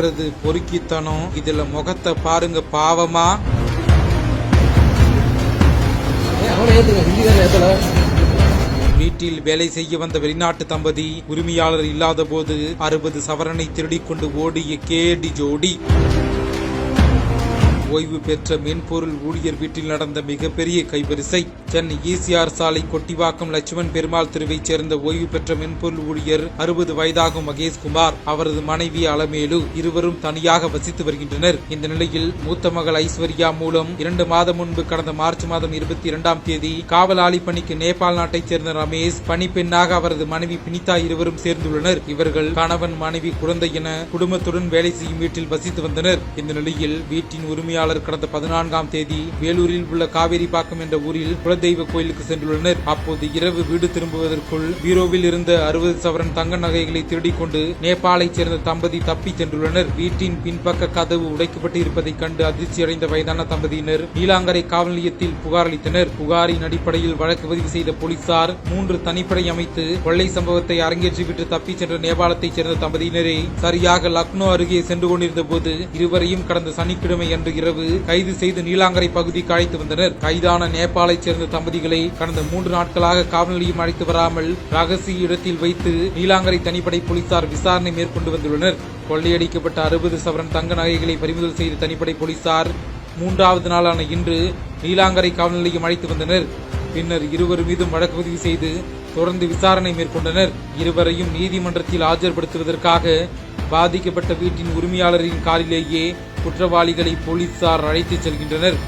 பண்றது பொறுக்கித்தனம். இதுல முகத்தை பாருங்க பாவமா? வீட்டில் வேலை செய்ய வந்த வெளிநாட்டு தம்பதி உரிமையாளர் இல்லாத போது அறுபது சவரனை திருடிக்கொண்டு ஓடிய கேடி ஜோடி. ஓய்வு பெற்ற மென்பொருள் ஊழியர் வீட்டில் நடந்த மிகப்பெரிய கைவரிசை. சென்னை ஈசிஆர் சாலை கொட்டிவாக்கம் லட்சுமண் பெருமாள் தெருவைச் சேர்ந்த ஓய்வு பெற்ற மென்பொருள் ஊழியர் அறுபது வயதாகும் மகேஷ்குமார். அவரது மனைவி அலமேலு இருவரும் தனியாக வசித்து வருகின்றனர். இந்த நிலையில் மூத்த மகள் ஐஸ்வர்யா மூலம் இரண்டு மாதம் முன்பு கடந்த மார்ச் மாதம் இருபத்தி இரண்டாம் தேதி காவலாளி பணிக்கு நேபாள் நாட்டைச் சேர்ந்த ரமேஷ் பணிப்பெண்ணாக அவரது மனைவி பினிதா இருவரும் சேர்ந்துள்ளனர். இவர்கள் கணவன் மனைவி குழந்தை என குடும்பத்துடன் வேலை செய்யும் வீட்டில் வசித்து வந்தனர். இந்த நிலையில் வீட்டின் உரிமையாளர் கடந்த பதினான்காம் தேதி வேலூரில் உள்ள காவேரிப்பாக்கம் என்ற ஊரில் குலதெய்வ கோயிலுக்கு சென்றுள்ளனர். அப்போது இரவு வீடு திரும்புவதற்குள் பீரோவில் இருந்த அறுபது சவரன் தங்க நகைகளை திருடிக் கொண்டு நேபாளைச் சேர்ந்த தம்பதி தப்பிச் சென்றுள்ளனர். வீட்டின் பின்பக்க கதவு உடைக்கப்பட்டு இருப்பதைக் கண்டு அதிர்ச்சியடைந்த வயதான தம்பதியினர் நீலாங்கரை காவல் நிலையத்தில் புகார் அளித்தனர். புகாரின் அடிப்படையில் வழக்கு பதிவு செய்த போலீசார் மூன்று தனிப்படை அமைத்து கொள்ளை சம்பவத்தை அரங்கேற்றிவிட்டு தப்பிச் சென்ற நேபாளத்தைச் சேர்ந்த தம்பதியினரை சரியாக லக்னோ அருகே சென்று கொண்டிருந்த போது இருவரையும் கடந்த சனிக்கிழமை அன்று இரவு கைது செய்து நீலாங்கரை பகுதிக்கு அழைத்து வந்தனர். கைதான நேபாளைச் சேர்ந்த தம்பதிகளை கடந்த மூன்று நாட்களாக காவல் நிலையம் அழைத்து வராமல் ரகசிய இடத்தில் வைத்து நீலாங்கரை தனிப்படை போலீசார் விசாரணை மேற்கொண்டு வந்துள்ளனர். கொள்ளையடிக்கப்பட்ட அறுபது சவரன் தங்க நகைகளை பறிமுதல் செய்த தனிப்படை போலீசார் மூன்றாவது நாளான இன்று நீலாங்கரை காவல் நிலையம் அழைத்து வந்தனர். பின்னர் இருவர் மீதும் வழக்கு பதிவு செய்து தொடர்ந்து விசாரணை மேற்கொண்டனர். இருவரையும் நீதிமன்றத்தில் ஆஜர்படுத்துவதற்காக பாதிக்கப்பட்ட வீட்டின் உரிமையாளரின் காரிலேயே குற்றவாளிகளை போலீசார் அழைத்துச் செல்கின்றனர்.